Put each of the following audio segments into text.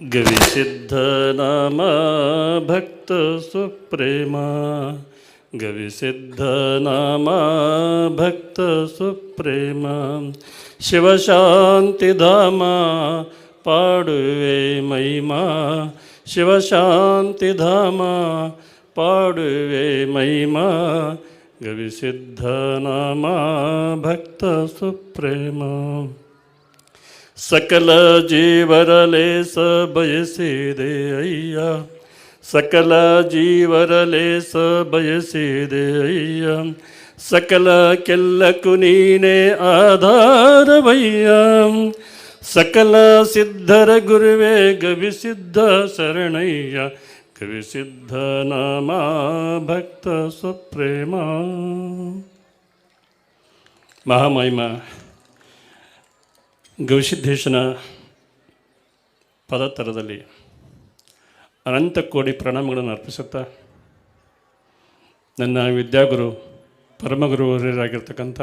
ಗವಿಸಿದ್ಧ ನಾಮ ಭಕ್ತ ಸುಪ್ರೇಮ ಗವಿಸಿದ್ಧ ನಾಮ ಭಕ್ತ ಸುಪ್ರೇಮ ಶಿವಶಾಂತಿಧಾಮ ಪಾಡುವೆ ಮಹಿಮಾ ಶಿವಶಾಂತಿಧಾಮ ಪಾಡುವೆ ಮಹಿಮಾ ಗವಿಸಿದ್ಧ ನಾಮ ಭಕ್ತ ಸುಪ್ರೇಮ ಸಕಲ ಜೀವರಲೇಸ ಬಯಸಿದೆ ಅಯ್ಯ. ಸಕಲ ಜೀವರಲೇಸ ಬಯಸಿದೆ ಅಯ್ಯ. ಸಕಲ ಕೆಲ್ಲಕ್ಕೂ ನೀನೇ ಆಧಾರವಯ್ಯ. ಸಕಲ ಸಿದ್ಧರ ಗುರುವೇ ಗವಿಸಿದ್ಧ ಶರಣಯ್ಯ. ಕವಿಸಿದ್ಧ ನಾಮ ಭಕ್ತ ಸ್ವಪ್ರೇಮ. ಮಹಾಮಹಿಮ. ಗವಿಸಿದ್ದೇಶನ ಪದತರದಲ್ಲಿ ಅನಂತ ಕೋಟಿ ಪ್ರಣಾಮಗಳನ್ನು ಅರ್ಪಿಸುತ್ತಾ ನನ್ನ ವಿದ್ಯಾಗುರು ಪರಮಗುರುವರಾಗಿರ್ತಕ್ಕಂಥ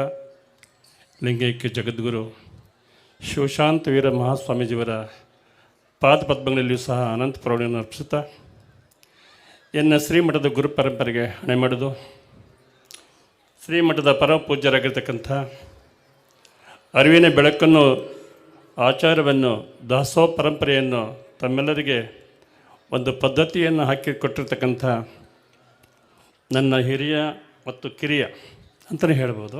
ಲಿಂಗೈಕ್ಯ ಜಗದ್ಗುರು ಶಿವಶಾಂತ ವೀರ ಮಹಾಸ್ವಾಮೀಜಿಯವರ ಪಾದ ಪದ್ಮಗಳಲ್ಲಿಯೂ ಸಹ ಅನಂತ ಪ್ರೌಢಿಯನ್ನು ಅರ್ಪಿಸುತ್ತಾ ಎನ್ನ ಶ್ರೀಮಠದ ಗುರು ಪರಂಪರೆಗೆ ಹಣೆ ಮಾಡೋದು ಶ್ರೀಮಠದ ಪರಮ ಪೂಜ್ಯರಾಗಿರ್ತಕ್ಕಂಥ ಅರಿವಿನ ಬೆಳಕನ್ನು ಆಚಾರವನ್ನು ದಾಸೋ ಪರಂಪರೆಯನ್ನು ತಮ್ಮೆಲ್ಲರಿಗೆ ಒಂದು ಪದ್ಧತಿಯನ್ನು ಹಾಕಿಕೊಟ್ಟಿರ್ತಕ್ಕಂಥ ನನ್ನ ಹಿರಿಯ ಮತ್ತು ಕಿರಿಯ ಅಂತಲೇ ಹೇಳ್ಬೋದು.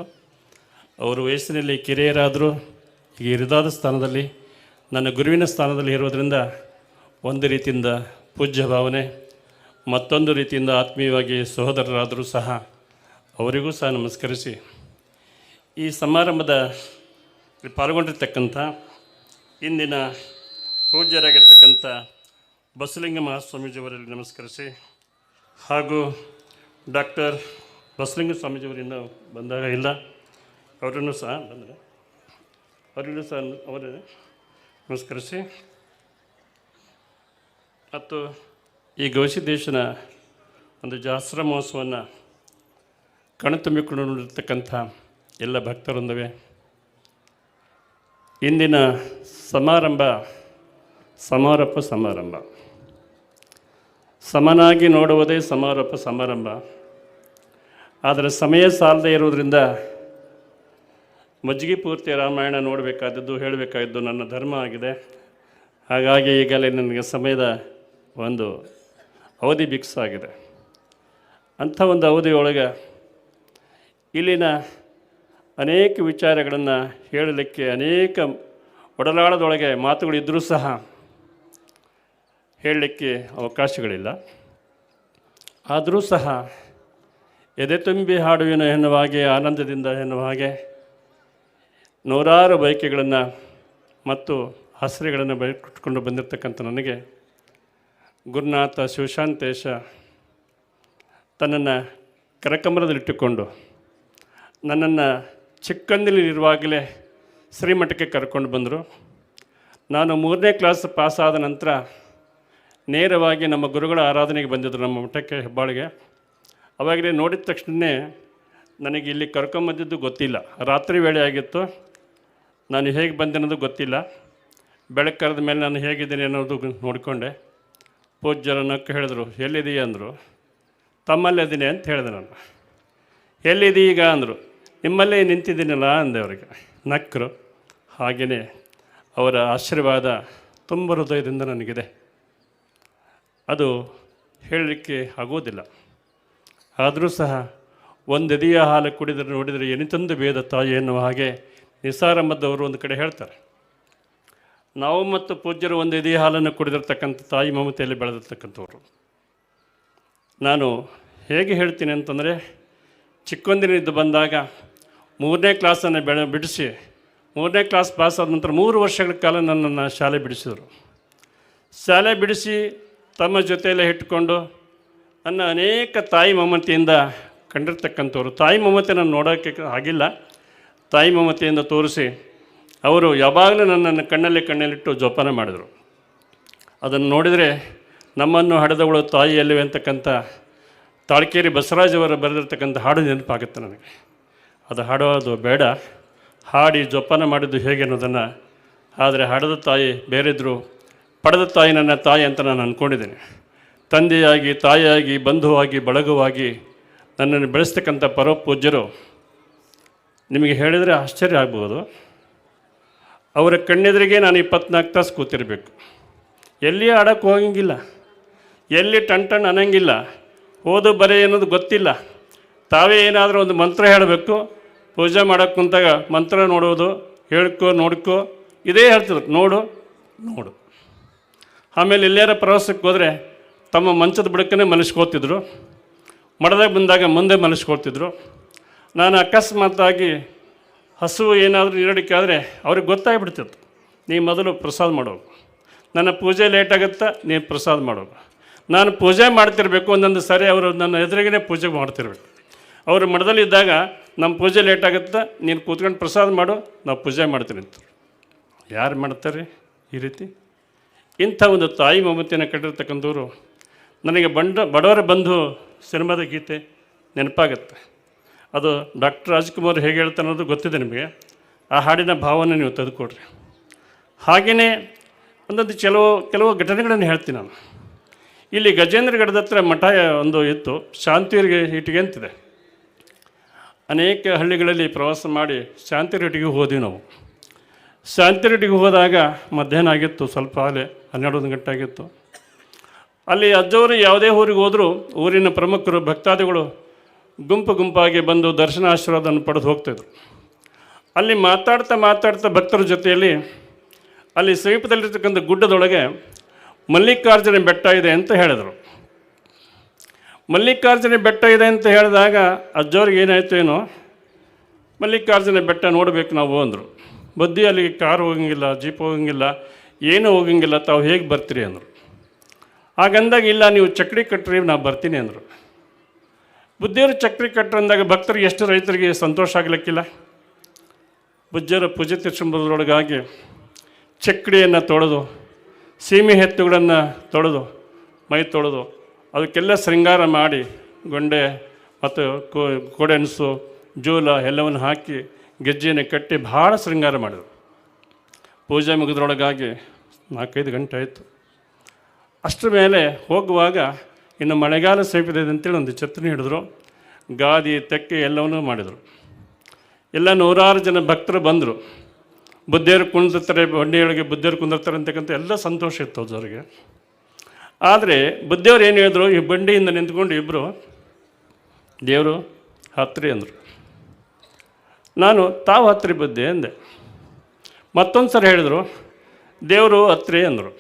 ಅವರು ವಯಸ್ಸಿನಲ್ಲಿ ಕಿರಿಯರಾದರೂ ಈಗ ಹಿರಿದಾದ ಸ್ಥಾನದಲ್ಲಿ, ನನ್ನ ಗುರುವಿನ ಸ್ಥಾನದಲ್ಲಿ ಇರೋದರಿಂದ ಒಂದು ರೀತಿಯಿಂದ ಪೂಜ್ಯ ಭಾವನೆ, ಮತ್ತೊಂದು ರೀತಿಯಿಂದ ಆತ್ಮೀಯವಾಗಿ ಸಹೋದರರಾದರೂ ಸಹ ಅವರಿಗೂ ಸಹ ನಮಸ್ಕರಿಸಿ ಈ ಸಮಾರಂಭದ ಪಾಲ್ಗೊಂಡಿರ್ತಕ್ಕಂಥ ಇಂದಿನ ಪೂಜ್ಯರಾಗಿರ್ತಕ್ಕಂಥ ಬಸಲಿಂಗ ಮಹಾಸ್ವಾಮೀಜಿಯವರಲ್ಲಿ ನಮಸ್ಕರಿಸಿ ಹಾಗೂ ಡಾಕ್ಟರ್ ಬಸಲಿಂಗ ಸ್ವಾಮೀಜಿಯವರಿಂದ ಬಂದಾಗ ಇಲ್ಲ, ಅವರನ್ನು ಸಹ ಬಂದರೆ. ಅವರಿಗೂ ಸಹ ಅವರ ನಮಸ್ಕರಿಸಿ. ಮತ್ತು ಈ ಗವಿಸಿದ್ದೇಶನ ಒಂದು ಜಾಸ್ರ ಮಹೋತ್ಸವವನ್ನು ಕಣತುಂಬಿಕೊಂಡು ನೋಡಿರ್ತಕ್ಕಂಥ ಎಲ್ಲ ಭಕ್ತರೊಂದವೆ ಇಂದಿನ ಸಮಾರಂಭ, ಸಮಾರೋಪ ಸಮಾರಂಭ. ಸಮನಾಗಿ ನೋಡುವುದೇ ಸಮಾರೋಪ ಸಮಾರಂಭ. ಆದರೆ ಸಮಯ ಸಾಲದೇ ಇರುವುದರಿಂದ ಮಜ್ಜಿಗೆ ಪೂರ್ತಿ ರಾಮಾಯಣ ನೋಡಬೇಕಾದದ್ದು ಹೇಳಬೇಕಾದ್ದು ನನ್ನ ಧರ್ಮ ಆಗಿದೆ. ಹಾಗಾಗಿ ಈಗಲೇ ನನಗೆ ಸಮಯದ ಒಂದು ಅವಧಿ ಬಿಕ್ಸ್ ಆಗಿದೆ ಅಂಥ ಒಂದು ಅವಧಿಯೊಳಗೆ ಇಲ್ಲಿನ ಅನೇಕ ವಿಚಾರಗಳನ್ನು ಹೇಳಲಿಕ್ಕೆ ಅನೇಕ ಒಡಲಾಳದೊಳಗೆ ಮಾತುಗಳಿದ್ದರೂ ಸಹ ಹೇಳಲಿಕ್ಕೆ ಅವಕಾಶಗಳಿಲ್ಲ. ಆದರೂ ಸಹ ಎದೆ ತುಂಬಿ ಹಾಡುವಿನ ಎನ್ನುವ ಹಾಗೆ, ಆನಂದದಿಂದ ಎನ್ನುವ ಹಾಗೆ ನೂರಾರು ಬಯಕೆಗಳನ್ನು ಮತ್ತು ಆಸರೆಗಳನ್ನು ಬೈಕೊಂಡು ಬಂದಿರತಕ್ಕಂಥ ನನಗೆ ಗುರುನಾಥ ಶಿವಶಾಂತೇಶ ತನ್ನನ್ನು ಕರಕಮರದಲ್ಲಿಟ್ಟುಕೊಂಡು ನನ್ನನ್ನು ಚಿಕ್ಕಂದಿಲಿರುವಾಗಲೇ ಶ್ರೀಮಠಕ್ಕೆ ಕರ್ಕೊಂಡು ಬಂದರು. ನಾನು ಮೂರನೇ ಕ್ಲಾಸ್ ಪಾಸಾದ ನಂತರ ನೇರವಾಗಿ ನಮ್ಮ ಗುರುಗಳ ಆರಾಧನೆಗೆ ಬಂದಿದ್ದರು ನಮ್ಮ ಮಠಕ್ಕೆ ಹೆಬ್ಬಾಳಿಗೆ. ಅವಾಗಲೇ ನೋಡಿದ ತಕ್ಷಣವೇ ನನಗೆ ಇಲ್ಲಿ ಕರ್ಕೊಂಬಂದಿದ್ದು ಗೊತ್ತಿಲ್ಲ. ರಾತ್ರಿ ವೇಳೆ ಆಗಿತ್ತು. ನಾನು ಹೇಗೆ ಬಂದೆ ಅನ್ನೋದು ಗೊತ್ತಿಲ್ಲ. ಬೆಳಗ್ಗೆ ಕರೆದ ಮೇಲೆ ನಾನು ಹೇಗಿದ್ದೀನಿ ಅನ್ನೋದು ನೋಡಿಕೊಂಡೆ. ಪೂಜ್ಯರ ನಕ್ಕು ಹೇಳಿದ್ರು ಎಲ್ಲಿದೆಯಾ ಅಂದರು ತಮ್ಮಲ್ಲಿದ್ದೀನಿ ಅಂತ ಹೇಳಿದೆ ನಾನು. ಎಲ್ಲಿದ್ದೀ ಈಗ ಅಂದರು. ನಿಮ್ಮಲ್ಲೇ ನಿಂತಿದ್ದೀನಲ್ಲ ಅಂದೆ ಅವರಿಗೆ ನಕ್ಕರು ಹಾಗೆಯೇ ಅವರ ಆಶೀರ್ವಾದ ತುಂಬ ಹೃದಯದಿಂದ ನನಗಿದೆ. ಅದು ಹೇಳಲಿಕ್ಕೆ ಆಗೋದಿಲ್ಲ. ಆದರೂ ಸಹ ಒಂದು ಎದೆಯ ಹಾಲು ಕುಡಿದರೆ ನೋಡಿದರೆ ಎನಿತಂದು ಭೇದ ತಾಯಿ ಎನ್ನುವ ಹಾಗೆ ನಿಸಾರಮ್ಮದವರು ಒಂದು ಕಡೆ ಹೇಳ್ತಾರೆ. ನಾವು ಮತ್ತು ಪೂಜ್ಯರು ಒಂದು ಎದೆಯ ಹಾಲನ್ನು ಕುಡಿದಿರ್ತಕ್ಕಂಥ ತಾಯಿ ಮಮತೆಯಲ್ಲಿ ಬೆಳೆದಿರ್ತಕ್ಕಂಥವ್ರು. ನಾನು ಹೇಗೆ ಹೇಳ್ತೀನಿ ಅಂತಂದರೆ, ಚಿಕ್ಕೊಂದಿನಿಂದ ಬಂದಾಗ ಮೂರನೇ ಕ್ಲಾಸನ್ನು ಬೆಳೆ ಬಿಡಿಸಿ ಮೂರನೇ ಕ್ಲಾಸ್ ಪಾಸ್ ಆದ ನಂತರ ಮೂರು ವರ್ಷಗಳ ಕಾಲ ನನ್ನನ್ನು ಶಾಲೆ ಬಿಡಿಸಿದರು. ಶಾಲೆ ಬಿಡಿಸಿ ತಮ್ಮ ಜೊತೆಯಲ್ಲೇ ಇಟ್ಟುಕೊಂಡು ನನ್ನ ಅನೇಕ ತಾಯಿ ಮಮತೆಯಿಂದ ಕಂಡಿರ್ತಕ್ಕಂಥವ್ರು. ತಾಯಿ ಮಮತೆ ನಾನು ನೋಡೋಕ್ಕೆ ಆಗಿಲ್ಲ. ತಾಯಿ ಮಮತೆಯಿಂದ ತೋರಿಸಿ ಅವರು ಯಾವಾಗಲೂ ನನ್ನನ್ನು ಕಣ್ಣಲ್ಲಿ ಕಣ್ಣಲ್ಲಿಟ್ಟು ಜೋಪಾನ ಮಾಡಿದರು. ಅದನ್ನು ನೋಡಿದರೆ ನಮ್ಮನ್ನು ಹಡೆದವಳು ತಾಯಿಯಲ್ಲಿವೆ ಅಂತಕ್ಕಂಥ ತಾಳ್ಕೇರಿ ಬಸವರಾಜವರು ಬರೆದಿರ್ತಕ್ಕಂಥ ಹಾಡು ನೆನಪಾಗುತ್ತೆ ನನಗೆ. ಅದು ಹಾಡೋದು ಬೇಡ. ಹಾಡಿ ಜೋಪಾನ ಮಾಡಿದ್ದು ಹೇಗೆ ಅನ್ನೋದನ್ನು. ಆದರೆ ಹಾಡದ ತಾಯಿ ಬೇರೆದ್ರು, ಪಡೆದ ತಾಯಿ ನನ್ನ ತಾಯಿ ಅಂತ ನಾನು ಅಂದ್ಕೊಂಡಿದ್ದೇನೆ ತಂದೆಯಾಗಿ, ತಾಯಿಯಾಗಿ, ಬಂಧುವಾಗಿ, ಬಳಗವಾಗಿ ನನ್ನನ್ನು ಬೆಳೆಸ್ತಕ್ಕಂಥ ಪರಮಪೂಜ್ಯರು. ನಿಮಗೆ ಹೇಳಿದರೆ ಆಶ್ಚರ್ಯ ಆಗ್ಬೋದು. ಅವರ ಕಣ್ಣೆದುರಿಗೆ ನಾನು ಇಪ್ಪತ್ನಾಲ್ಕು ತಾಸು ಕೂತಿರಬೇಕು. ಎಲ್ಲಿ ಆಡೋಕ್ಕೆ ಹೋಗಂಗಿಲ್ಲ. ಎಲ್ಲಿ ಟಣ್ ಟಣ್ ಅನ್ನಂಗಿಲ್ಲ. ಓದು ಬರೆ ಅನ್ನೋದು ಗೊತ್ತಿಲ್ಲ. ತಾವೇ ಏನಾದರೂ ಒಂದು ಮಂತ್ರ ಹೇಳಬೇಕು. ಪೂಜೆ ಮಾಡೋಕ್ಕೆ ಕುಂತಾಗ ಮಂತ್ರ ನೋಡೋದು ಹೇಳ್ಕೋ, ನೋಡ್ಕೋ, ಇದೇ ಹೇಳ್ತಿದ್ರು ನೋಡು ನೋಡು. ಆಮೇಲೆ ಎಲ್ಲಾರ ಪ್ರವಾಸಕ್ಕೆ ಹೋದರೆ ತಮ್ಮ ಮಂಚದ ಬುಡಕನೇ ಮಲಸ್ಕೋತಿದ್ರು ಮಡದಾಗ ಬಂದಾಗ ಮುಂದೆ ಮಲಸ್ಕೊಳ್ತಿದ್ರು ನಾನು ಅಕಸ್ಮಾತಾಗಿ ಹಸುವು ಏನಾದರೂ ನೀರಡಿಕೆ ಆದರೆ ಅವ್ರಿಗೆ ಗೊತ್ತಾಗ್ಬಿಡ್ತಿತ್ತು, ನೀ ಮೊದಲು ಪ್ರಸಾದ ಮಾಡೋದು ನನ್ನ ಪೂಜೆ ಲೇಟ್ ಆಗುತ್ತಾ ಪ್ರಸಾದ ಮಾಡೋದು ನಾನು ಪೂಜೆ ಮಾಡ್ತಿರಬೇಕು, ಒಂದೊಂದು ಸಾರಿ ಅವರು ನನ್ನ ಎದುರಿಗೇ ಪೂಜೆ ಮಾಡ್ತಿರ್ಬೇಕು. ಅವರು ಮಠದಲ್ಲಿದ್ದಾಗ ನಮ್ಮ ಪೂಜೆ ಲೇಟ್ ಆಗುತ್ತೆ, ನೀನು ಕೂತ್ಕೊಂಡು ಪ್ರಸಾದ ಮಾಡು, ನಾವು ಪೂಜೆ ಮಾಡ್ತೀನಿ ಅಂತ. ಯಾರು ಮಾಡ್ತಾರೆ ಈ ರೀತಿ? ಇಂಥ ಒಂದು ತಾಯಿ ಮಮತೆಯನ್ನು ಕಟ್ಟಿರ್ತಕ್ಕಂಥವ್ರು, ನನಗೆ ಬಂಡ, ಬಡವರ ಬಂಧು ಸಿನಿಮಾದ ಗೀತೆ ನೆನಪಾಗುತ್ತೆ. ಅದು ಡಾಕ್ಟರ್ ರಾಜ್ಕುಮಾರ್ ಹೇಗೆ ಹೇಳ್ತಾನೆ ಅನ್ನೋದು ಗೊತ್ತಿದೆ ನಿಮಗೆ. ಆ ಹಾಡಿನ ಭಾವನೆ ನೀವು ತೆಗೆದುಕೊಡ್ರಿ. ಹಾಗೆಯೇ ಒಂದೊಂದು ಕೆಲವು ಕೆಲವು ಘಟನೆಗಳನ್ನು ಹೇಳ್ತೀನಿ ನಾನು. ಇಲ್ಲಿ ಗಜೇಂದ್ರಗಢದ ಹತ್ರ ಮಠ ಒಂದು ಇತ್ತು, ಶಾಂತಿಯರಿಗೆ ಇಟ್ಟಿಗೆ ಅಂತಿದೆ. ಅನೇಕ ಹಳ್ಳಿಗಳಲ್ಲಿ ಪ್ರವಾಸ ಮಾಡಿ ಶಾಂತಿರೆಡ್ಡಿಗೆ ಹೋದ್ವಿ ನಾವು. ಶಾಂತಿರೆಡ್ಡಿಗೆ ಹೋದಾಗ ಮಧ್ಯಾಹ್ನ ಆಗಿತ್ತು, ಸ್ವಲ್ಪ ಅಲ್ಲಿ ಹನ್ನೆರಡು ಗಂಟೆ ಆಗಿತ್ತು. ಅಲ್ಲಿ ಅಜ್ಜವರು ಯಾವುದೇ ಊರಿಗೆ ಹೋದರೂ ಊರಿನ ಪ್ರಮುಖರು, ಭಕ್ತಾದಿಗಳು ಗುಂಪು ಗುಂಪಾಗಿ ಬಂದು ದರ್ಶನ ಆಶೀರ್ವಾದವನ್ನು ಪಡೆದು ಹೋಗ್ತಾಯಿದ್ರು ಅಲ್ಲಿ ಮಾತಾಡ್ತಾ ಮಾತಾಡ್ತಾ ಭಕ್ತರ ಜೊತೆಯಲ್ಲಿ ಅಲ್ಲಿ ಸಮೀಪದಲ್ಲಿರ್ತಕ್ಕಂಥ ಗುಡ್ಡದೊಳಗೆ ಮಲ್ಲಿಕಾರ್ಜುನ ಬೆಟ್ಟ ಇದೆ ಅಂತ ಹೇಳಿದರು. ಮಲ್ಲಿಕಾರ್ಜುನ ಬೆಟ್ಟ ಇದೆ ಅಂತ ಹೇಳಿದಾಗ ಅಜ್ಜವ್ರಿಗೆ ಏನಾಯಿತು ಏನೋ? ಮಲ್ಲಿಕಾರ್ಜುನ ಬೆಟ್ಟ ನೋಡಬೇಕು ನಾವು ಅಂದರು. ಬುದ್ಧಿ ಅಲ್ಲಿಗೆ ಕಾರ್ ಹೋಗಂಗಿಲ್ಲ, ಜೀಪ್ ಹೋಗಂಗಿಲ್ಲ, ಏನೂ ಹೋಗಂಗಿಲ್ಲ, ತಾವು ಹೇಗೆ ಬರ್ತೀರಿ ಅಂದರು. ಹಾಗಂದಾಗ ಇಲ್ಲ, ನೀವು ಚಕ್ರಿ ಕಟ್ಟ್ರಿ ನಾ ಬರ್ತೀನಿ ಅಂದರು. ಬುದ್ಧಿಯವರು ಚಕ್ರಿ ಕಟ್ಟ್ರಂದಾಗ ಭಕ್ತರಿಗೆ ಎಷ್ಟು ರೈತರಿಗೆ ಸಂತೋಷ ಆಗಲಿಕ್ಕಿಲ್ಲ. ಬುಜ್ಜರ ಪೂಜೆ ತಿರ್ಸಂಬುದರೊಳಗಾಗಿ ಚಕ್ಡಿಯನ್ನು ತೊಳೆದು, ಸೀಮೆ ಎತ್ತುಗಳನ್ನು ತೊಳೆದು, ಮೈ ತೊಳೆದು ಅದಕ್ಕೆಲ್ಲ ಶೃಂಗಾರ ಮಾಡಿ ಗೊಂಡೆ ಮತ್ತು ಕೋಡೆಣಸು ಜೋಲ ಎಲ್ಲವನ್ನು ಹಾಕಿ ಗೆಜ್ಜೆಯನ್ನು ಕಟ್ಟಿ ಭಾಳ ಶೃಂಗಾರ ಮಾಡಿದರು. ಪೂಜೆ ಮುಗಿದ್ರೊಳಗಾಗಿ ನಾಲ್ಕೈದು ಗಂಟೆ ಆಯಿತು. ಅಷ್ಟರ ಮೇಲೆ ಹೋಗುವಾಗ ಇನ್ನು ಮಳೆಗಾಲ ಸೇಪಿದೆ ಅಂತೇಳಿ ಒಂದು ಛತ್ರಿ ಹಿಡಿದ್ರು. ಗಾದಿ, ತೆಕ್ಕೆ ಎಲ್ಲವನ್ನೂ ಮಾಡಿದರು. ಎಲ್ಲ ನೂರಾರು ಜನ ಭಕ್ತರು ಬಂದರು. ಬುದ್ಧಿಯರು ಕುಂದಿರ್ತಾರೆ ಬಂಡಿಯೊಳಗೆ ಬುದ್ಧಿಯರು ಕುಂದಿರ್ತಾರೆ ಅಂತಕ್ಕಂಥ ಎಲ್ಲ ಸಂತೋಷ ಇತ್ತು ಅವ್ರಿಗೆ. ಆದರೆ ಬುದ್ಧಿಯವ್ರು ಏನು ಹೇಳಿದ್ರು? ಈ ಬಂಡಿಯಿಂದ ನಿಂತ್ಕೊಂಡು ಇಬ್ಬರು ದೇವರು ಹತ್ರಿ ಅಂದರು. ನಾನು ತಾವು ಹತ್ರಿ ಬುದ್ಧಿ ಅಂದೆ. ಮತ್ತೊಂದು ಸರಿ ಹೇಳಿದರು, ದೇವರು ಹತ್ರಿ ಅಂದರು.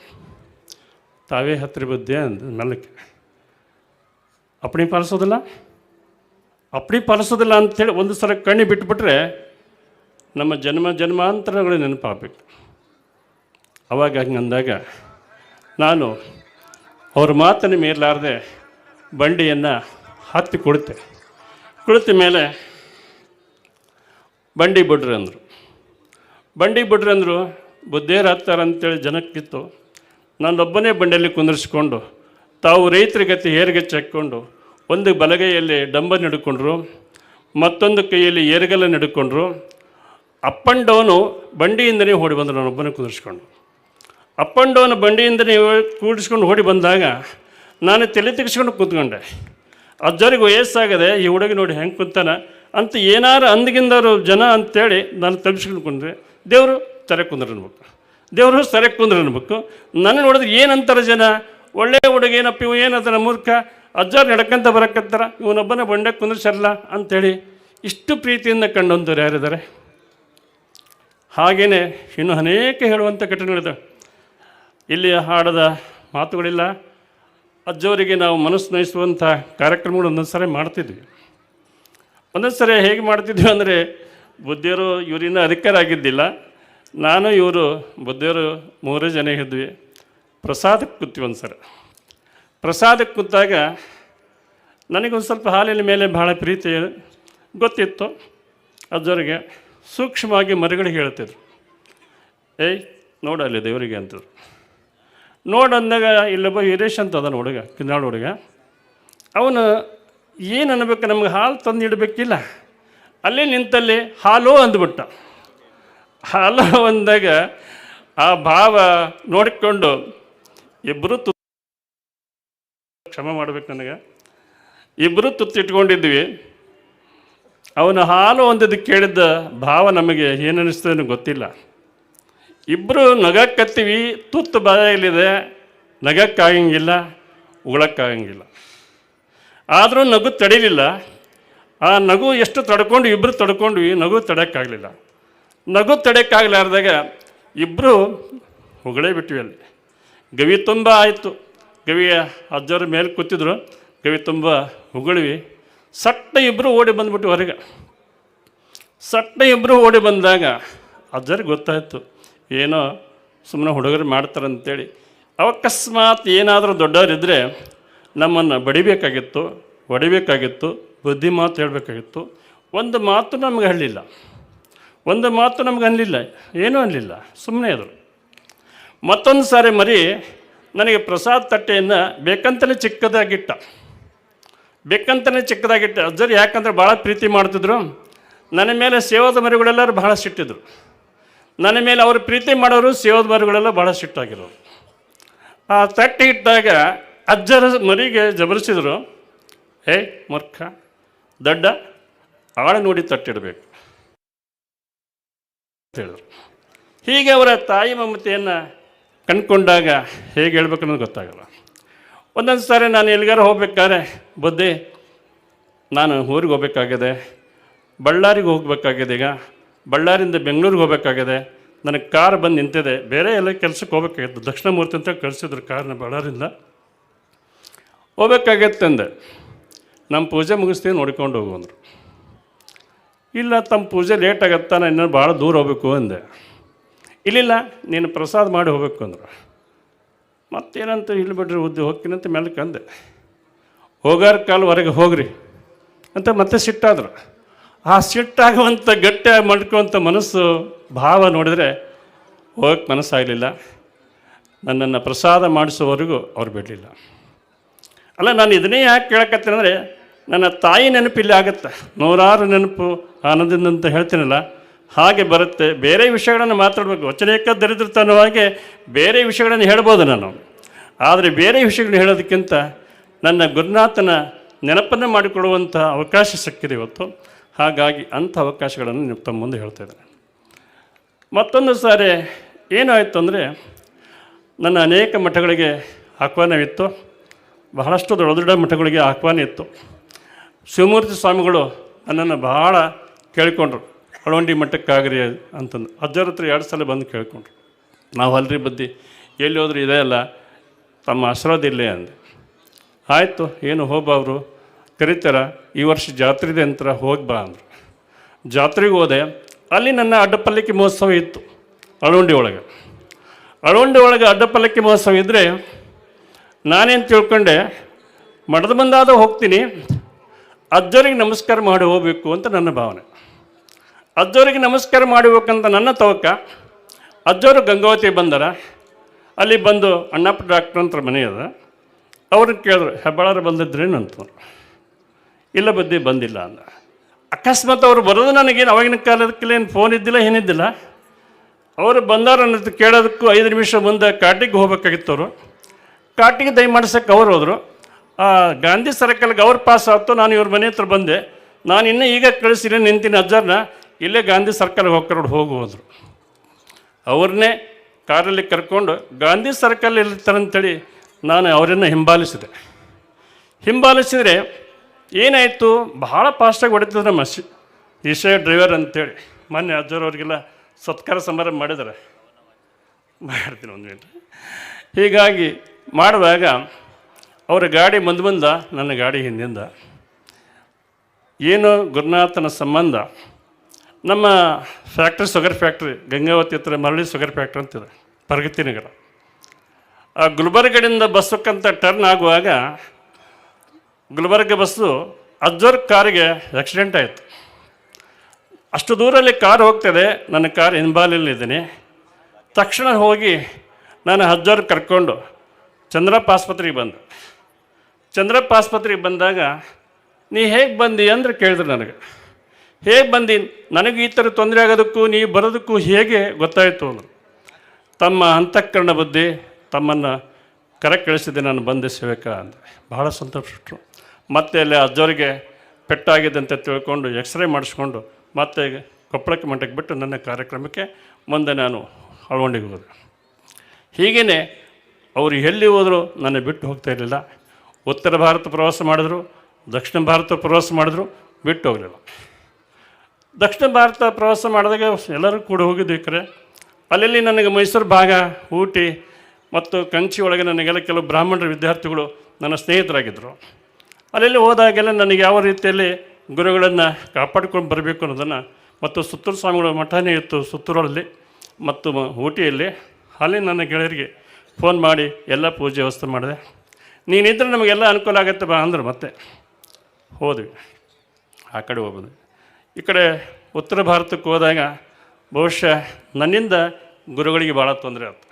ತಾವೇ ಹತ್ರಿ ಬುದ್ಧಿ ಅಂದ ಮೆಲ್ಲಕ್ಕೆ ಅಪ್ಪಣಿ ಪಾಲಿಸೋದಿಲ್ಲ? ಅಪ್ಪಣಿ ಪಾಲಿಸೋದಿಲ್ಲ ಅಂಥೇಳಿ ಒಂದು ಸಲ ಕಣ್ಣಿ ಬಿಟ್ಬಿಟ್ರೆ ನಮ್ಮ ಜನ್ಮ ಜನ್ಮಾಂತರಗಳು ನೆನಪಾಗಬೇಕು. ಅವಾಗ ಹಂಗೆ ಅಂದಾಗ ನಾನು ಅವ್ರ ಮಾತನ್ನು ಮೀರಲಾರದೆ ಬಂಡಿಯನ್ನು ಹತ್ತಿ ಕುಳಿತೆ ಕುಳಿತ ಮೇಲೆ ಬಂಡಿ ಬಿಡ್ರಿ ಅಂದರು. ಬಂಡಿ ಬಿಡ್ರಿ ಅಂದರು ಬುದ್ಧಿಯರು ಹತ್ತಾರ? ಅಂತೇಳಿ ಜನಕ್ಕಿತ್ತು. ನಾನೊಬ್ಬನೇ ಬಂಡಿಯಲ್ಲಿ ಕುಂದಿರಿಸ್ಕೊಂಡು, ತಾವು ರೈತರ ಗತಿ ಹೇರಿಗೆ ಚೆಕ್ಕೊಂಡು, ಒಂದು ಬಲಗೈಯಲ್ಲಿ ಡಂಬ ಹಿಡ್ಕೊಂಡ್ರು ಮತ್ತೊಂದು ಕೈಯಲ್ಲಿ ಏರ್ಗಲ್ಲ ಹಿಡ್ಕೊಂಡ್ರು ಅಪ್ ಆ್ಯಂಡ್ ಡೌನು ಬಂಡಿಯಿಂದನೇ ಓಡಿ ಬಂದರು ನಾನೊಬ್ಬನೇ ಕುಂದಿರಿಸ್ಕೊಂಡು. ಅಪ್ ಆ್ಯಂಡ್ ಡೌನ್ ಬಂಡಿಯಿಂದನೇ ಕೂಡಿಸ್ಕೊಂಡು ಓಡಿ ಬಂದಾಗ ನಾನು ತಲೆ ತೆಗೆಸ್ಕೊಂಡು ಕೂತ್ಕೊಂಡೆ. ಅಜ್ಜರಿಗೆ ವಯಸ್ಸಾಗದೆ ಈ ಹುಡುಗಿ ನೋಡಿ ಹೆಂಗೆ ಕುಂತಾನ ಅಂತ ಏನಾರು ಅಂದಗಿಂದವರು ಜನ ಅಂತೇಳಿ ನಾನು ತಲುಪಿಸ್ಕೊಂಡು ಕುಂದ್ರೆ ದೇವರು ಸರೆ ಕುಂದ್ರೆ ಅನ್ಬೇಕು. ದೇವರು ಸರೆ ಕುಂದ್ರೆ ಅನ್ಬೇಕು. ನನ್ನ ನೋಡಿದ್ರೆ ಏನಂತಾರೆ ಜನ? ಒಳ್ಳೆಯ ಹುಡುಗ ಏನಪ್ಪ, ಇವು ಏನದನ ಮೂರ್ಖ? ಅಜ್ಜಾರು ನಡ್ಕಂತ ಬರಕತ್ತಾರ ಇವನೊಬ್ಬನ ಬಂಡೆ ಕುಂದ್ರಿಸಲ್ಲ ಅಂಥೇಳಿ ಇಷ್ಟು ಪ್ರೀತಿಯಿಂದ ಕಂಡಂಥವ್ರು ಯಾರಿದ್ದಾರೆ? ಹಾಗೆಯೇ ಇನ್ನು ಅನೇಕ ಹೇಳುವಂಥ ಘಟನೆಗಳಿದ್ದಾವೆ ಇಲ್ಲಿ ಹಾಡದ ಮಾತುಗಳಿಲ್ಲ. ಅಜ್ಜವರಿಗೆ ನಾವು ಮನಸ್ಸು ನಯಿಸುವಂಥ ಕಾರ್ಯಕ್ರಮಗಳು ಒಂದೊಂದು ಸಾರಿ ಮಾಡ್ತಿದ್ವಿ. ಒಂದೊಂದು ಸರಿ ಹೇಗೆ ಮಾಡ್ತಿದ್ವಿ ಅಂದರೆ, ಬುದ್ಧಿಯರು ಇವರಿಂದ ಅಧಿಕಾರ ಆಗಿದ್ದಿಲ್ಲ ನಾನು, ಇವರು, ಬುದ್ಧಿಯರು ಮೂರೇ ಜನ ಇದ್ವಿ. ಪ್ರಸಾದಕ್ಕೆ ಕೂತೀವಿ ಒಂದು ಸರ ಪ್ರಸಾದಕ್ಕೆ ಕೂತಾಗ ನನಗೊಂದು ಸ್ವಲ್ಪ ಹಾಲಿನ ಮೇಲೆ ಭಾಳ ಪ್ರೀತಿ ಗೊತ್ತಿತ್ತು. ಅಜ್ಜವರಿಗೆ ಸೂಕ್ಷ್ಮವಾಗಿ ಮರಿಗಳಿಗೆ ಹೇಳ್ತಿದ್ರು. ಏಯ್ ನೋಡಲ್ಲಿ ದೇವರಿಗೆ ಅಂತದ್ರು. ನೋಡಂದಾಗ ಇಲ್ಲೊಬ್ಬ ವೀರೇಶ್ ಅಂತ ಅದಾನ ಹುಡುಗ, ಕಿನ್ನಾಳ ಹುಡುಗ. ಅವನು ಏನು ಅನ್ಬೇಕು ನಮ್ಗೆ ಹಾಲು ತಂದು ಇಡಬೇಕಿಲ್ಲ. ಅಲ್ಲೇ ನಿಂತಲ್ಲಿ ಹಾಲು ಅಂದ್ಬಿಟ್ಟ. ಹಾಲು ಅಂದಾಗ ಆ ಭಾವ ನೋಡಿಕೊಂಡು ಇಬ್ಬರು ತು ಕ್ಷಮ ಮಾಡ್ಬೇಕು ನನಗೆ. ಇಬ್ಬರು ತುತ್ತಿಟ್ಕೊಂಡಿದ್ವಿ. ಅವನ ಹಾಲು ಒಂದಿದ್ದು ಕೇಳಿದ್ದ ಭಾವ ನಮಗೆ ಏನನ್ನಿಸ್ತದೆ ಗೊತ್ತಿಲ್ಲ. ಇಬ್ಬರು ನಗಕ್ಕತ್ತೀವಿ ತುತ್ತು ಬಾಯಲ್ಲಿದೆ ನಗಕ್ಕಾಗಂಗಿಲ್ಲ ಉಗಳಕ್ಕಾಗಂಗಿಲ್ಲ ಆದರೂ ನಗು ತಡೀಲಿಲ್ಲ. ಆ ನಗು ಎಷ್ಟು ತಡ್ಕೊಂಡು ಇಬ್ಬರು ತಡ್ಕೊಂಡ್ವಿ, ನಗು ತಡೆಯೋಕ್ಕಾಗಲಿಲ್ಲ ನಗು ತಡೆಯೋಕ್ಕಾಗಲಾರ್ದಾಗ ಇಬ್ಬರು ಹೊಗಳೇ ಬಿಟ್ವಿ ಅಲ್ಲಿ. ಗವಿ ತುಂಬ ಆಯಿತು. ಗವಿಯ ಅಜ್ಜರ ಮೇಲೆ ಕೂತಿದ್ರು, ಗವಿ ತುಂಬ ಹೊಗಳಿವಿ. ಸಟ್ಟ ಇಬ್ಬರು ಓಡಿ ಬಂದ್ಬಿಟ್ಟು ಹೊರಗೆ. ಸಟ್ಟ ಇಬ್ಬರು ಓಡಿ ಬಂದಾಗ ಅಜ್ಜರಿಗೆ ಗೊತ್ತಾಯಿತು. ಏನೋ ಸುಮ್ಮನೆ ಹುಡುಗರು ಮಾಡ್ತಾರಂತೇಳಿ. ಅವಕಸ್ಮಾತ್ ಏನಾದರೂ ದೊಡ್ಡವರಿದ್ದರೆ ನಮ್ಮನ್ನು ಬಡಿಬೇಕಾಗಿತ್ತು ಹೊಡಿಬೇಕಾಗಿತ್ತು ಬುದ್ಧಿ ಮಾತು ಹೇಳಬೇಕಾಗಿತ್ತು. ಒಂದು ಮಾತು ನಮಗೆ ಹಳ್ಳಿಲ್ಲ ಒಂದು ಮಾತು ನಮ್ಗೆ ಅನ್ನಲಿಲ್ಲ ಏನೂ ಅನ್ನಲಿಲ್ಲ ಸುಮ್ಮನೆ ಇದ್ರು. ಮತ್ತೊಂದು ಸಾರಿ ಮರಿ ನನಗೆ ಪ್ರಸಾದ್ ತಟ್ಟೆಯನ್ನು ಬೇಕಂತಲೇ ಚಿಕ್ಕದಾಗಿಟ್ಟ. ಬೇಕಂತಲೇ ಚಿಕ್ಕದಾಗಿಟ್ಟ. ಅಜ್ಜರು ಯಾಕಂದ್ರೆ ಭಾಳ ಪ್ರೀತಿ ಮಾಡ್ತಿದ್ರು. ನನ್ನ ಮೇಲೆ ಸೇವಾದ ಮರಿಗಳೆಲ್ಲರೂ ಬಹಳ ಸಿಟ್ಟಿದ್ರು. ನನ್ನ ಮೇಲೆ ಅವರು ಪ್ರೀತಿ ಮಾಡೋರು ಸೇವದ ಮರಿಗಳೆಲ್ಲ ಭಾಳ ಸಿಟ್ಟಾಗಿರೋರು. ಆ ತಟ್ಟಿ ಇಟ್ಟಾಗ ಅಜ್ಜರ ಮರಿಗೆ ಜಬರಿಸಿದರು, ಏ ಮೂರ್ಖ, ದಡ್ಡ, ಆಳ ನೋಡಿ ತಟ್ಟಿಡಬೇಕು. ಅಂತ ಹೇಳಿದ್ರು. ಹೀಗೆ ಅವರ ತಾಯಿ ಮಮತೆಯನ್ನು ಕಂಡ್ಕೊಂಡಾಗ ಹೇಗೆ ಹೇಳ್ಬೇಕು ಅನ್ನೋದು ಗೊತ್ತಾಗಲ್ಲ. ಒಂದೊಂದು ಸಾರಿ ನಾನು ಎಲ್ಲಿಗಾರ ಹೋಗ್ಬೇಕಾದ್ರೆ ಬುದ್ಧಿ ನಾನು ಊರಿಗೆ ಹೋಗ್ಬೇಕಾಗಿದೆ, ಬಳ್ಳಾರಿಗೆ ಹೋಗ್ಬೇಕಾಗಿದೆ ಈಗ. ಬಳ್ಳಾರಿಂದ ಬೆಂಗಳೂರಿಗೆ ಹೋಗಬೇಕಾಗಿದೆ. ನನಗೆ ಕಾರ್ ಬಂದು ನಿಂತಿದೆ. ಬೇರೆ ಎಲ್ಲ ಕೆಲಸಕ್ಕೆ ಹೋಗ್ಬೇಕಾಗಿತ್ತು. ದಕ್ಷಿಣ ಮೂರ್ತಿ ಅಂತ ಕಳಿಸಿದ್ರು ಕಾರ್ನ ಬಳ್ಳಾರಿಂದ ಹೋಗ್ಬೇಕಾಗತ್ತಂದೆ ನಮ್ಮ ಪೂಜೆ ಮುಗಿಸ್ತೀವಿ ನೋಡ್ಕೊಂಡು ಹೋಗು ಅಂದರು. ಇಲ್ಲ ತಮ್ಮ ಪೂಜೆ ಲೇಟ್ ಆಗತ್ತೆ, ನಾನು ಇನ್ನೂ ಭಾಳ ದೂರ ಹೋಗ್ಬೇಕು ಅಂದೆ. ಇಲ್ಲಿಲ್ಲ, ನೀನು ಪ್ರಸಾದ ಮಾಡಿ ಹೋಗ್ಬೇಕು ಅಂದರು. ಮತ್ತೇನಂತ ಇಲ್ಲಿ ಬಿಡ್ರಿ, ಉದ್ದಿ ಹೋಗ್ತೀನಂತ ಮೇಲೆ ಕಂದೆ ಹೋಗಾರ ಕಾಲವರೆಗೆ ಹೊರಗೆ ಹೋಗ್ರಿ ಅಂತ ಮತ್ತೆ ಸಿಟ್ಟಾದ್ರು. ಆ ಸಿಟ್ಟಾಗುವಂಥ ಗಟ್ಟಿಯಾಗಿ ಮಾಡ್ಕೊಳ್ಳುವಂಥ ಮನಸ್ಸು, ಭಾವ ನೋಡಿದರೆ ಹೋಗಕ್ಕೆ ಮನಸ್ಸಾಗಲಿಲ್ಲ. ನನ್ನನ್ನು ಪ್ರಸಾದ ಮಾಡಿಸೋವರೆಗೂ ಅವ್ರು ಬಿಡಲಿಲ್ಲ. ಅಲ್ಲ, ನಾನು ಇದನ್ನೇ ಯಾಕೆ ಕೇಳಕತ್ತೇನೆ ಅಂದರೆ, ನನ್ನ ತಾಯಿ ನೆನಪಿಲ್ಲ ಆಗುತ್ತೆ. ನೂರಾರು ನೆನಪು ಆನಂದದಿಂದ ಅಂತ ಹೇಳ್ತೀನಲ್ಲ, ಹಾಗೆ ಬರುತ್ತೆ. ಬೇರೆ ವಿಷಯಗಳನ್ನು ಮಾತಾಡಬೇಕು. ವಚನೇಕ ದರಿದ್ರತನವಾಗಿ ಬೇರೆ ವಿಷಯಗಳನ್ನು ಹೇಳ್ಬೋದು ನಾನು. ಆದರೆ ಬೇರೆ ವಿಷಯಗಳನ್ನ ಹೇಳೋದಕ್ಕಿಂತ ನನ್ನ ಗುರುನಾಥನ ನೆನಪನ್ನು ಮಾಡಿಕೊಡುವಂಥ ಅವಕಾಶ ಸಿಕ್ಕಿದೆ ಇವತ್ತು. ಹಾಗಾಗಿ ಅಂಥ ಅವಕಾಶಗಳನ್ನು ನೀವು ತಮ್ಮ ಮುಂದೆ ಹೇಳ್ತಾ ಇದ್ದಾರೆ ಮತ್ತೊಂದು ಸಾರಿ ಏನಾಯಿತು ಅಂದರೆ ನನ್ನ ಅನೇಕ ಮಠಗಳಿಗೆ ಆಹ್ವಾನವಿತ್ತು. ಬಹಳಷ್ಟು ದೊಡ್ಡ ದೊಡ್ಡ ಮಠಗಳಿಗೆ ಆಹ್ವಾನ ಇತ್ತು. ಶಿವಮೂರ್ತಿ ಸ್ವಾಮಿಗಳು ನನ್ನನ್ನು ಬಹಳ ಕೇಳಿಕೊಂಡ್ರು. ಅಳವಂಡಿ ಮಠಕ್ಕಾಗ್ರಿ ಅಂತಂದು. ಅಜ್ಜರ ಹತ್ರ ಎರಡು ಸಲ ಬಂದು ಕೇಳಿಕೊಂಡ್ರು. ನಾವು ಅಲ್ರಿ ಬದ್ದಿ, ಎಲ್ಲಿ ಹೋದ್ರೂ ಇದೆ ಅಲ್ಲ, ತಮ್ಮ ಆಶೀರ್ವಾದ ಇಲ್ಲೇ ಅಂದೆ. ಆಯಿತು, ಏನು ಅವರು ಕರೀತಾರ, ಈ ವರ್ಷ ಜಾತ್ರೆ ಇದೆ ಅಂತ ಹೋಗಿ ಬಾ ಅಂದರು. ಜಾತ್ರೆಗೆ ಹೋದೆ, ಅಲ್ಲಿ ನನ್ನ ಅಡ್ಡಪಲ್ಲಕ್ಕಿ ಮಹೋತ್ಸವ ಇತ್ತು, ಅಳವಂಡಿ ಒಳಗೆ. ಅಳವಂಡಿ ಒಳಗೆ ಅಡ್ಡಪಲ್ಲಕ್ಕಿ ಮಹೋತ್ಸವ ಇದ್ದರೆ ನಾನೇನು ತಿಳ್ಕೊಂಡೆ ಮಡದ ಬಂದಾದ ಹೋಗ್ತೀನಿ, ಅಜ್ಜರಿಗೆ ನಮಸ್ಕಾರ ಮಾಡಿ ಹೋಗಬೇಕು ಅಂತ ನನ್ನ ಭಾವನೆ. ಅಜ್ಜೋರಿಗೆ ನಮಸ್ಕಾರ ಮಾಡಬೇಕಂತ ನನ್ನ ತವಕ ಅಜ್ಜವರು ಗಂಗಾವತಿ ಬಂದರ, ಅಲ್ಲಿ ಬಂದು ಅಣ್ಣಪ್ಪ ಡಾಕ್ಟ್ರ್ ಅಂತ ಮನೆ ಅದ ಅವ್ರನ್ನ ಕೇಳಿದ್ರು, ಹೆಬ್ಬಾಳರು ಬಂದಿದ್ರೇನು ಅಂತಂದ್ರು ಇಲ್ಲ ಬದ್ದಿ ಬಂದಿಲ್ಲ ಅಂದ. ಅಕಸ್ಮಾತ್ ಅವ್ರು ಬರೋದು ನನಗೇನು, ಅವಾಗಿನ ಕಾಲದಕ್ಕೇನು ಫೋನ್ ಇದ್ದಿಲ್ಲ, ಏನಿದ್ದಿಲ್ಲ? ಅವರು ಬಂದಾರ ಅನ್ನೋದು ಕೇಳೋದಕ್ಕೂ ಐದು ನಿಮಿಷ ಮುಂದೆ ಕಾಟಿಗೆ ಹೋಗ್ಬೇಕಾಗಿತ್ತು ಅವರು. ಕಾಟಿಗೆ ದಯ ಮಾಡ್ಸೋಕೆ ಅವ್ರು ಹೋದರು. ಗಾಂಧಿ ಸರ್ಕಲ್ಗೆ ಅವ್ರು ಪಾಸ್ ಆಯ್ತು, ನಾನು ಇವ್ರ ಮನೆ ಹತ್ರ ಬಂದೆ. ನಾನು ಇನ್ನೂ ಈಗ ಕಳಿಸಿಲ್ಲ ನಿಂತಿನ ಅಜ್ಜರನ್ನ ಇಲ್ಲೇ ಗಾಂಧಿ ಸರ್ಕಲ್ಗೆ ಹೋಗ್ಕೊಂಡು ಹೋಗು ಅವ್ರನ್ನೇ ಕಾರಲ್ಲಿ ಕರ್ಕೊಂಡು ಗಾಂಧಿ ಸರ್ಕಲ್ ಇರ್ತಾರಂತೇಳಿ ನಾನು ಅವರನ್ನು ಹಿಂಬಾಲಿಸಿದೆ. ಹಿಂಬಾಲಿಸಿದರೆ ಏನಾಯಿತು? ಭಾಳ ಫಾಸ್ಟಾಗಿ ಹೊಡಿತಿದ್ರು ನಮ್ಮ ಶಿ ಈಶಾ ಡ್ರೈವರ್ ಅಂತೇಳಿ. ಮೊನ್ನೆ ಅಜ್ಜರವ್ರಿಗೆಲ್ಲ ಸತ್ಕಾರ ಸಮಾರಂಭ ಮಾಡಿದ್ದಾರೆ. ಮಾಡ್ತೀನಿ ಒಂದು ಮಿನಿಟ್ ಹೀಗಾಗಿ ಮಾಡುವಾಗ ಅವರ ಗಾಡಿ ಮುಂದೆ ಬಂದ, ನನ್ನ ಗಾಡಿ ಹಿಂದಿಂದ. ಏನು ಗುರುನಾಥನ ಸಂಬಂಧ? ನಮ್ಮ ಫ್ಯಾಕ್ಟ್ರಿ ಶುಗರ್ ಫ್ಯಾಕ್ಟ್ರಿ ಗಂಗಾವತಿ ಹತ್ರ ಮರಳಿ ಶುಗರ್ ಫ್ಯಾಕ್ಟ್ರಿ ಅಂತಿದೆ, ಪ್ರಗತಿ ನಗರ. ಆ ಗುಲ್ಬರ್ಗದಿಂದ ಬಸ್ಸಕ್ಕಂತ ಟರ್ನ್ ಆಗುವಾಗ ಗುಲ್ಬರ್ಗ ಬಸ್ಸು ಅಜ್ಜರ್ ಕಾರಿಗೆ ಆಕ್ಸಿಡೆಂಟ್ ಆಯಿತು. ಅಷ್ಟು ದೂರಲ್ಲಿ ಕಾರ್ ಹೋಗ್ತದೆ, ನನ್ನ ಕಾರ್ ಹಿಂಬಾಲಲ್ಲಿದ್ದೀನಿ ತಕ್ಷಣ ಹೋಗಿ ನಾನು ಅಜ್ಜವ್ರು ಕರ್ಕೊಂಡು ಚಂದ್ರಪ್ಪ ಆಸ್ಪತ್ರೆಗೆ ಬಂದು. ಚಂದ್ರಪ್ಪ ಆಸ್ಪತ್ರೆಗೆ ಬಂದಾಗ, ನೀ ಹೇಗೆ ಬಂದಿ? ಅಂದ್ರೆ ಕೇಳಿದ್ರು ನನಗೆ. ಹೇಗೆ ಬಂದಿ? ನನಗೆ ಈ ಥರ ತೊಂದರೆ ಆಗೋದಕ್ಕೂ, ನೀವು ಬರೋದಕ್ಕೂ ಹೇಗೆ ಗೊತ್ತಾಯಿತು? ಅಂದರು. ತಮ್ಮ ಅಂತಃಕರಣ ಬುದ್ಧಿ ತಮ್ಮನ್ನು ಕರೆಕ್ಟ್ ಕಳಿಸಿದ್ದೆ ನಾನು ಬಂದಿಸಬೇಕಾ ಸೇವಕ ಭಾಳ ಬಹಳ ಸಂತೋಷಪಟ್ಟರು ಮತ್ತೆ ಅಲ್ಲಿ ಅಜ್ಜವರಿಗೆ ಪೆಟ್ಟಾಗಿದೆ ಅಂತ ತಿಳ್ಕೊಂಡು ಎಕ್ಸ್ರೇ ಮಾಡಿಸ್ಕೊಂಡು ಮತ್ತೆ ಕೊಪ್ಪಳಕ್ಕೆ ಮಂಟಕ್ಕೆ ಬಿಟ್ಟು ನನ್ನ ಕಾರ್ಯಕ್ರಮಕ್ಕೆ ಮುಂದೆ ನಾನು ಅಳವಂಡಿಗೆ ಹೋದೆ. ಹೀಗೇ ಅವರು ಎಲ್ಲಿ ಹೋದರೂ ನನ್ನ ಬಿಟ್ಟು ಹೋಗ್ತಾ ಇರಲಿಲ್ಲ. ಉತ್ತರ ಭಾರತ ಪ್ರವಾಸ ಮಾಡಿದ್ರು, ದಕ್ಷಿಣ ಭಾರತ ಪ್ರವಾಸ ಮಾಡಿದ್ರು, ಬಿಟ್ಟು ಹೋಗಲಿಲ್ಲ. ದಕ್ಷಿಣ ಭಾರತ ಪ್ರವಾಸ ಮಾಡಿದಾಗ ಎಲ್ಲರೂ ಕೂಡ ಹೋಗಿದ್ವಿ ಕರೆ ಅಲ್ಲಲ್ಲಿ ನನಗೆ ಮೈಸೂರು ಭಾಗ, ಊಟಿ ಮತ್ತು ಕಂಚಿ ಒಳಗೆ ನನಗೆಲ್ಲ ಕೆಲವು ಬ್ರಾಹ್ಮಣರ ವಿದ್ಯಾರ್ಥಿಗಳು ನನ್ನ ಸ್ನೇಹಿತರಾಗಿದ್ದರು. ಅಲ್ಲೆಲ್ಲಿ ಹೋದಾಗೆಲ್ಲ ನನಗೆ ಯಾವ ರೀತಿಯಲ್ಲಿ ಗುರುಗಳನ್ನು ಕಾಪಾಡ್ಕೊಂಡು ಬರಬೇಕು ಅನ್ನೋದನ್ನು ಮತ್ತು ಸುತ್ತೂರು ಸ್ವಾಮಿಗಳ ಮಠನೇ ಇತ್ತು ಸುತ್ತೂರಲ್ಲಿ ಮತ್ತು ಊಟಿಯಲ್ಲಿ, ಅಲ್ಲಿ ನನ್ನ ಗೆಳೆಯರಿಗೆ ಫೋನ್ ಮಾಡಿ ಎಲ್ಲ ಪೂಜೆ ವ್ಯವಸ್ಥೆ ಮಾಡಿದೆ. ನೀನಿದ್ರೆ ನಮಗೆಲ್ಲ ಅನುಕೂಲ ಆಗುತ್ತೆ ಬಾ ಅಂದರು ಮತ್ತೆ ಹೋದ್ವಿ. ಆ ಕಡೆ ಹೋಗೋದು. ಈ ಕಡೆ ಉತ್ತರ ಭಾರತಕ್ಕೆ ಹೋದಾಗ ಬಹುಶಃ ನನ್ನಿಂದ ಗುರುಗಳಿಗೆ ಭಾಳ ತೊಂದರೆ ಆಯ್ತು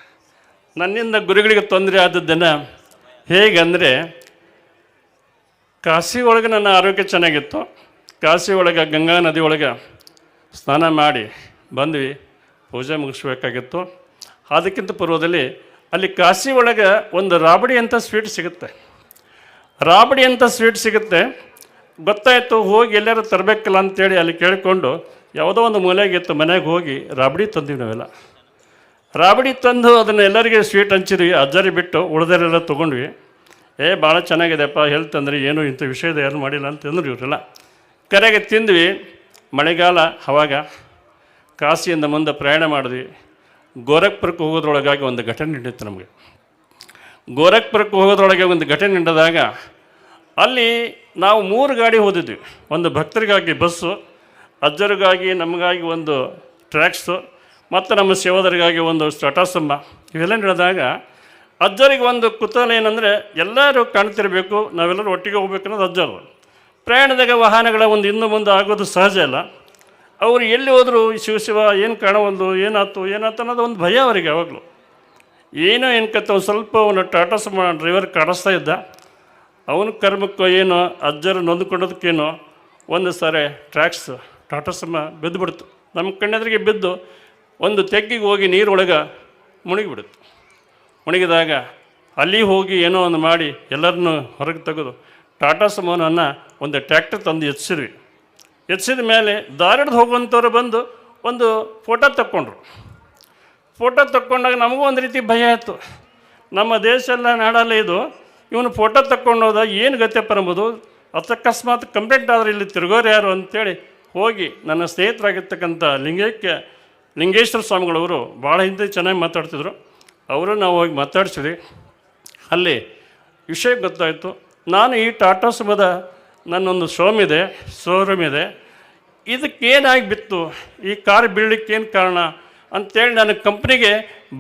ನನ್ನಿಂದ ಗುರುಗಳಿಗೆ ತೊಂದರೆ ಆದದ್ದನ್ನು ಹೇಗಂದರೆ ಕಾಶಿ ಒಳಗೆ ನನ್ನ ಆರೋಗ್ಯ ಚೆನ್ನಾಗಿತ್ತು. ಕಾಶಿ ಒಳಗೆ, ಗಂಗಾ ನದಿ ಒಳಗೆ ಸ್ನಾನ ಮಾಡಿ ಬಂದ್ವಿ. ಪೂಜೆ ಮುಗಿಸ್ಬೇಕಾಗಿತ್ತು. ಅದಕ್ಕಿಂತ ಪೂರ್ವದಲ್ಲಿ ಅಲ್ಲಿ ಕಾಶಿ ಒಳಗೆ ಒಂದು ರಾಬಡಿ ಅಂತ ಸ್ವೀಟ್ ಸಿಗುತ್ತೆ. ರಾಬಡಿ ಅಂತ ಸ್ವೀಟ್ ಸಿಗುತ್ತೆ. ಗೊತ್ತಾಯಿತು, ಹೋಗಿ ಎಲ್ಲರೂ ತರಬೇಕಲ್ಲ ಅಂತೇಳಿ ಅಲ್ಲಿ ಕೇಳಿಕೊಂಡು ಯಾವುದೋ ಒಂದು ಮೂಲೆಗಿತ್ತು, ಮನೆಗೆ ಹೋಗಿ ರಾಬಡಿ ತಂದಿವಿ ನಾವೆಲ್ಲ. ರಾಬಡಿ ತಂದು ಅದನ್ನು ಎಲ್ಲರಿಗೆ ಸ್ವೀಟ್ ಹಂಚಿದ್ವಿ ಅಜ್ಜರಿ ಬಿಟ್ಟು ಉಳಿದರೆಲ್ಲ ತೊಗೊಂಡ್ವಿ. ಏ, ಭಾಳ ಚೆನ್ನಾಗಿದೆಪ್ಪ ಹೆಲ್ತ್ ಅಂದರೆ ಏನು, ಇಂಥ ವಿಷಯದ ಯಾರು ಮಾಡಿಲ್ಲ ಅಂತಂದ್ರು ಇವರೆಲ್ಲ. ಕರೆಗೆ ತಿಂದ್ವಿ, ಮಳೆಗಾಲ ಅವಾಗ ಕಾಶಿಯಿಂದ ಮುಂದೆ ಪ್ರಯಾಣ ಮಾಡಿದ್ವಿ. ಗೋರಖ್ಪುರಕ್ಕೆ ಹೋಗೋದ್ರೊಳಗಾಗಿ ಒಂದು ಘಟನೆ ನಡೀತು ನಮಗೆ. ಗೋರಖ್ಪುರಕ್ಕೆ ಹೋಗೋದ್ರೊಳಗೆ ಒಂದು ಘಟನೆ ನಡೆದಾಗ ಅಲ್ಲಿ ನಾವು ಮೂರು ಗಾಡಿ ಹೋದಿದ್ವಿ. ಒಂದು ಭಕ್ತರಿಗಾಗಿ ಬಸ್ಸು ಅಜ್ಜರಿಗಾಗಿ, ನಮಗಾಗಿ ಒಂದು ಟ್ರ್ಯಾಕ್ಸು ಮತ್ತು ನಮ್ಮ ಸೇವಾದರಿಗಾಗಿ ಒಂದು ಸ್ಟಾಟಸಮ್ಮ. ಇವೆಲ್ಲ ನಡೆದಾಗ ಅಜ್ಜರಿಗೆ ಒಂದು ಕುತೂಹಲ ಏನಂದರೆ, ಎಲ್ಲರೂ ಕಾಣ್ತಿರಬೇಕು, ನಾವೆಲ್ಲರೂ ಒಟ್ಟಿಗೆ ಹೋಗ್ಬೇಕು ಅನ್ನೋದು ಅಜ್ಜರು. ಪ್ರಯಾಣದಾಗ ವಾಹನಗಳ ಒಂದು ಇನ್ನು ಮುಂದೆ ಆಗೋದು ಸಹಜ ಅಲ್ಲ. ಅವರು ಎಲ್ಲಿ ಹೋದರೂ ಶಿವ ಶಿವ, ಏನು ಕಾಣವಲ್ದು, ಏನಾಯ್ತು ಏನಾಯ್ತು ಅನ್ನೋದು ಒಂದು ಭಯ ಅವರಿಗೆ ಯಾವಾಗಲೂ. ಏನೋ ಏನು ಕತ್ತ ಒಂದು ಸ್ವಲ್ಪ ಅವನು ಟಾಟಾ ಡ್ರೈವರ್ ಕಾಡಿಸ್ತಾ ಇದ್ದ. ಅವನ ಕರ್ಮಕ್ಕೋ ಏನೋ, ಅಜ್ಜರು ನೊಂದ್ಕೊಂಡೋದಕ್ಕೇನೋ, ಒಂದು ಸಾರಿ ಟ್ರ್ಯಾಕ್ಸ್ ಟಾಟಾ ಸುಮ ಬಿದ್ದು ಬಿಡ್ತು ನಮ್ಮ ಕಣ್ಣೆದ್ರಿಗೆ ಬಿದ್ದು ಒಂದು ತೆಗ್ಗಿಗೆ ಹೋಗಿ ನೀರೊಳಗೆ ಮುಳುಗಿಬಿಡುತ್ತೆ. ಮುಳುಗಿದಾಗ ಅಲ್ಲಿ ಹೋಗಿ ಏನೋ ಒಂದು ಮಾಡಿ ಎಲ್ಲರನ್ನು ಹೊರಗೆ ತೆಗೆದು ಟಾಟಾ ಸುಮೋನನ್ನು ಒಂದು ಟ್ಯಾಕ್ಟರ್ ತಂದು ಎತ್ಸಿದ್ವಿ. ಎತ್ಸಿದ ಮೇಲೆ ದಾರಿಡ್ದು ಹೋಗುವಂಥವ್ರು ಬಂದು ಒಂದು ಫೋಟೋ ತಕ್ಕೊಂಡ್ರು. ಫೋಟೋ ತಕ್ಕೊಂಡಾಗ ನಮಗೂ ಒಂದು ರೀತಿ ಭಯ ಆಯಿತು. ನಮ್ಮ ದೇಶ ಎಲ್ಲ ನಾಡಲ್ಲ ಇದು, ಇವನು ಫೋಟೋ ತಕ್ಕೊಂಡು ಹೋದ ಏನು ಗತ್ಯಪ್ಪ ಎಂಬುದು ಅಕಸ್ಮಾತ್ ಕಂಪ್ಲೇಂಟ್ ಆದರೆ ಇಲ್ಲಿ ತಿರುಗೋರು ಯಾರು ಅಂತೇಳಿ ಹೋಗಿ ನನ್ನ ಸ್ನೇಹಿತರಾಗಿರ್ತಕ್ಕಂಥ ಲಿಂಗೈಕ್ಯ ಲಿಂಗೇಶ್ವರ ಸ್ವಾಮಿಗಳವರು ಭಾಳ ಹಿಂದೆ ಚೆನ್ನಾಗಿ ಮಾತಾಡ್ತಿದ್ರು. ಅವರು ನಾವು ಹೋಗಿ ಮಾತಾಡ್ಸಿದ್ವಿ. ಅಲ್ಲಿ ವಿಷಯ ಗೊತ್ತಾಯಿತು. ನಾನು ಈ ಟಾಟಾ ಸುಮದ ನನ್ನೊಂದು ಶೋಮ್ ಇದೆ ಶೋರೂಮ್ ಇದೆ ಇದಕ್ಕೇನಾಗಿ ಬಿತ್ತು? ಈ ಕಾರ್ ಬೀಳಲಿಕ್ಕೆ ಏನು ಕಾರಣ? ಅಂತೇಳಿ ನಾನು ಕಂಪ್ನಿಗೆ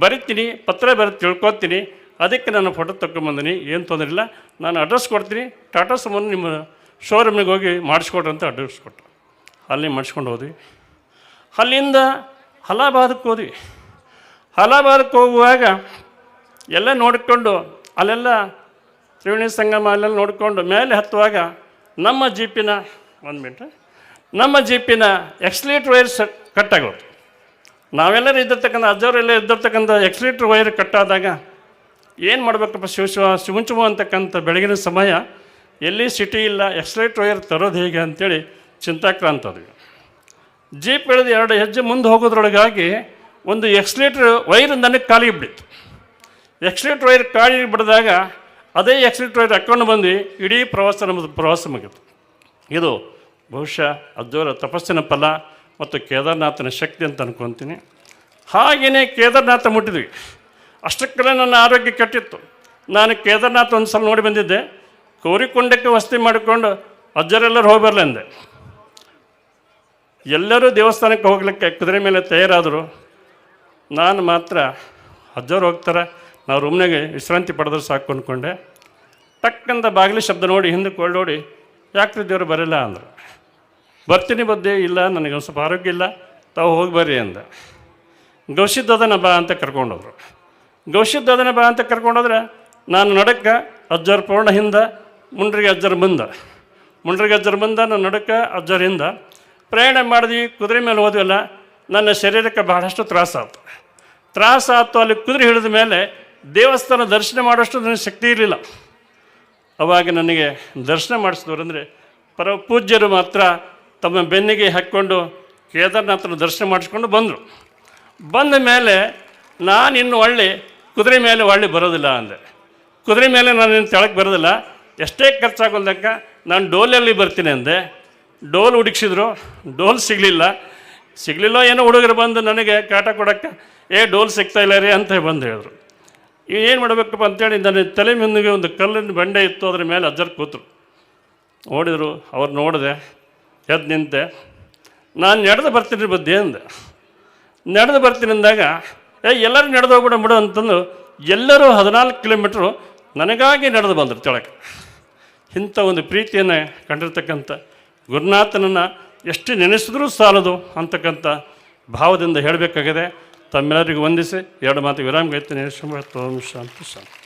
ಬರಿತೀನಿ, ಪತ್ರ ಬರೆದು ತಿಳ್ಕೊತೀನಿ. ಅದಕ್ಕೆ ನಾನು ಫೋಟೋ ತಗೊಂಬಂದಿನಿ ಏನು ತೊಂದರೆ ಇಲ್ಲ. ನಾನು ಅಡ್ರೆಸ್ ಕೊಡ್ತೀನಿ. ಟಾಟಾ ಸುಮನ್ ನಿಮ್ಮ ಶೋರೂಮಿಗೆ ಹೋಗಿ ಮಾಡಿಸ್ಕೊಟ್ರೆ ಅಂತ ಅಡ್ರೆಸ್ ಕೊಟ್ಟು ಅಲ್ಲಿ ಮಾಡಿಸ್ಕೊಂಡು ಹೋದ್ವಿ. ಅಲ್ಲಿಂದ ಹಲಾಬಾದಕ್ಕೆ ಹೋದ್ವಿ. ಹಲಾಬಾದಕ್ಕೆ ಹೋಗುವಾಗ ಎಲ್ಲ ನೋಡಿಕೊಂಡು, ಅಲ್ಲೆಲ್ಲ ತ್ರಿವೇಣಿ ಸಂಗಮ ಅಲ್ಲೆಲ್ಲ ನೋಡಿಕೊಂಡು ಮೇಲೆ ಹತ್ತುವಾಗ ನಮ್ಮ ಜೀಪಿನ, ಒಂದು ಮಿನಿಟ್ ನಮ್ಮ ಜೀಪಿನ ಎಕ್ಸ್ಲೀಟ್ರ್ ವೈರ್ಸ್ ಕಟ್ಟಾಗೋದು. ನಾವೆಲ್ಲರೂ ಇದ್ದಿರ್ತಕ್ಕಂಥ, ಅಜ್ಜವರೆಲ್ಲ ಇದ್ದಿರ್ತಕ್ಕಂಥ ಎಕ್ಸ್ಲೀಟ್ರ್ ವೈರ್ ಕಟ್ಟಾದಾಗ ಏನು ಮಾಡಬೇಕಪ್ಪ ಶಿವ ಶಿವ ಶಿವಂಚುವ ಅಂತಕ್ಕಂಥ ಬೆಳಗಿನ ಸಮಯ, ಎಲ್ಲಿ ಸಿಟಿ ಇಲ್ಲ, ಎಕ್ಸ್ಲೇಟ್ರ್ ವೈರ್ ತರೋದು ಹೇಗೆ ಅಂತೇಳಿ ಚಿಂತಾಕ್ರಾಂತ ಆದ್ವಿ ಜೀಪ್ ಇಳಿದು ಎರಡು ಹೆಜ್ಜೆ ಮುಂದೆ ಹೋಗೋದ್ರೊಳಗಾಗಿ ಒಂದು ಎಕ್ಸ್ಲೇಟ್ರ್ ವೈರ್ ನನಗೆ ಖಾಲಿ ಬಿಡಿತ್ತು ಎಕ್ಸ್ಲೇಟ್ರ್ ವೈರ್ ಖಾಲಿ ಬಿಡಿದಾಗ ಅದೇ ಎಕ್ಸ್ಲೇಟ್ರ್ ವೈರ್ ಹಾಕ್ಕೊಂಡು ಬಂದು ಇಡೀ ಪ್ರವಾಸ ನಮ್ಮದು ಪ್ರವಾಸ ಮುಗಿತು. ಇದು ಬಹುಶಃ ಅದ್ದೂರ ತಪಸ್ಸಿನ ಫಲ ಮತ್ತು ಕೇದಾರನಾಥನ ಶಕ್ತಿ ಅಂತ ಅನ್ಕೊತೀನಿ. ಹಾಗೆಯೇ ಕೇದಾರನಾಥ ಮುಟ್ಟಿದ್ವಿ. ಅಷ್ಟಕ್ಕೆಲ್ಲ ನನ್ನ ಆರೋಗ್ಯ ಕೆಟ್ಟಿತ್ತು. ನಾನು ಕೇದಾರನಾಥ ಒಂದು ಸಲ ನೋಡಿ ಬಂದಿದ್ದೆ. ಕೋರಿಕೊಂಡಕ್ಕೆ ವಸತಿ ಮಾಡಿಕೊಂಡು ಅಜ್ಜರೆಲ್ಲರೂ ಹೋಗಿ ಬರಲ್ಲ ಅಂದೆ. ಎಲ್ಲರೂ ದೇವಸ್ಥಾನಕ್ಕೆ ಹೋಗ್ಲಿಕ್ಕೆ ಕುದುರೆ ಮೇಲೆ ತಯಾರಾದರು. ನಾನು ಮಾತ್ರ ಅಜ್ಜವ್ರು ಹೋಗ್ತಾರೆ. ನಾವು ರೂಮ್ನಾಗೆ ವಿಶ್ರಾಂತಿ ಪಡೆದ್ರೆ ಸಾಕು ಅಂದ್ಕೊಂಡೆ ಟಕ್ಕಂತ ಬಾಗಿಲು ಶಬ್ದ ನೋಡಿ ಹಿಂದಕ್ಕೆ ಒಳ್ಳೋಡಿ ಯಾಕ್ರಿ ದೇವರು ಬರಲ್ಲ ಅಂದರು. ಬರ್ತೀನಿ ಬದ್ದೆ, ಇಲ್ಲ, ನನಗೆ ಸ್ವಲ್ಪ ಆರೋಗ್ಯ ಇಲ್ಲ, ತಾವು ಹೋಗಿ ಬರ್ರಿ ಅಂದ. ಗೌಶಿದ್ದದನ ಬಾ ಅಂತ ಕರ್ಕೊಂಡೋದ್ರು. ಗೌಶಿದ್ದದನ ಬಾ ಅಂತ ಕರ್ಕೊಂಡೋದ್ರೆ, ನಾನು ನಡಕ್ಕೆ ಅಜ್ಜರ ಪೂರ್ಣ ಹಿಂದೆ, ಮುಂಡ್ರಿಗೆ ಅಜ್ಜರ ಮುಂದೆ. ಮುಂಡ್ರಿಗೆ ಅಜ್ಜರ ಮುಂದೆ, ನಾನು ನಡಕ್ಕೆ ಅಜ್ಜರ ಹಿಂದೆ. ಪ್ರಯಾಣ ಮಾಡಿದ್ವಿ ಕುದುರೆ ಮೇಲೆ ಹೋದ್ವಲ್ಲ ನನ್ನ ಶರೀರಕ್ಕೆ ಬಹಳಷ್ಟು ತ್ರಾಸಾಯ್ತು ತ್ರಾಸಾಯ್ತು ಅಲ್ಲಿ ಕುದುರೆ ಹಿಡಿದ ಮೇಲೆ ದೇವಸ್ಥಾನ ದರ್ಶನ ಮಾಡೋಷ್ಟು ನನಗೆ ಶಕ್ತಿ ಇರಲಿಲ್ಲ. ಅವಾಗ ನನಗೆ ದರ್ಶನ ಮಾಡಿಸಿದವರು ಅಂದರೆ ಪರ ಪೂಜ್ಯರು ಮಾತ್ರ ತಮ್ಮ ಬೆನ್ನಿಗೆ ಹಾಕ್ಕೊಂಡು ಕೇದಾರನಾಥನ ದರ್ಶನ ಮಾಡಿಸ್ಕೊಂಡು ಬಂದರು. ಬಂದ ಮೇಲೆ ನಾನು ಇನ್ನು ಒಳ್ಳೆ ಕುದುರೆ ಮೇಲೆ ಒಳ್ಳೆ ಬರೋದಿಲ್ಲ ಅಂದೆ. ಕುದುರೆ ಮೇಲೆ ನಾನು ಇನ್ನು ತೆಳಕ್ಕೆ ಬರೋದಿಲ್ಲ. ಎಷ್ಟೇ ಖರ್ಚಾಗೋಲ್ದಕ್ಕ ನಾನು ಡೋಲಲ್ಲಿ ಬರ್ತೀನಿ ಅಂದೆ. ಡೋಲ್ ಹುಡುಕ್ಸಿದ್ರು, ಡೋಲ್ ಸಿಗಲಿಲ್ಲ. ಸಿಗಲಿಲ್ಲ ಏನೋ ಹುಡುಗರು ಬಂದು ನನಗೆ ಕಾಟ ಕೊಡೋಕ್ಕೆ, ಏ, ಡೋಲ್ ಸಿಗ್ತಾ ಇಲ್ಲ ರೀ, ಅಂತ ಬಂದು ಹೇಳಿದ್ರು. ಏನು ಮಾಡಬೇಕಪ್ಪ ಅಂತೇಳಿ ನನ್ನ ತಲೆ ಮುಂದಿಗೆ ಒಂದು ಕಲ್ಲಿನ ಬಂಡೆ ಇತ್ತು, ಅದ್ರ ಮೇಲೆ ಅಜ್ಜರ್ ಕೂತರು. ನೋಡಿದರು, ಅವ್ರು ನೋಡಿದೆ ಎದ್ದು ನಿಂತೆ, ನಾನು ನಡೆದು ಬರ್ತೀನಿ ಬುದ್ಧಿ, ಅಂದೆ. ನಡೆದು ಬರ್ತೀನಿ ಅಂದಾಗ, ಏ, ಎಲ್ಲರೂ ನಡೆದು ಹೋಗ್ಬಿಡ ಬಿಡು, ಅಂತಂದು ಎಲ್ಲರೂ ಹದಿನಾಲ್ಕು ಕಿಲೋಮೀಟ್ರು ನನಗಾಗಿ ನಡೆದು ಬಂದರು ತೆಳಕ್ಕೆ. ಇಂಥ ಒಂದು ಪ್ರೀತಿಯನ್ನು ಕಂಡಿರ್ತಕ್ಕಂಥ ಗುರುನಾಥನನ್ನು ಎಷ್ಟು ನೆನೆಸಿದ್ರೂ ಸಾಲದು ಅಂತಕ್ಕಂಥ ಭಾವದಿಂದ ಹೇಳಬೇಕಾಗಿದೆ. ತಮ್ಮೆಲ್ಲರಿಗೂ ವಂದಿಸಿ ಎರಡು ಮಾತು ವಿರಾಮ ಗೈತೆ ಶಾಂತಿ ಶಾಂತಿ.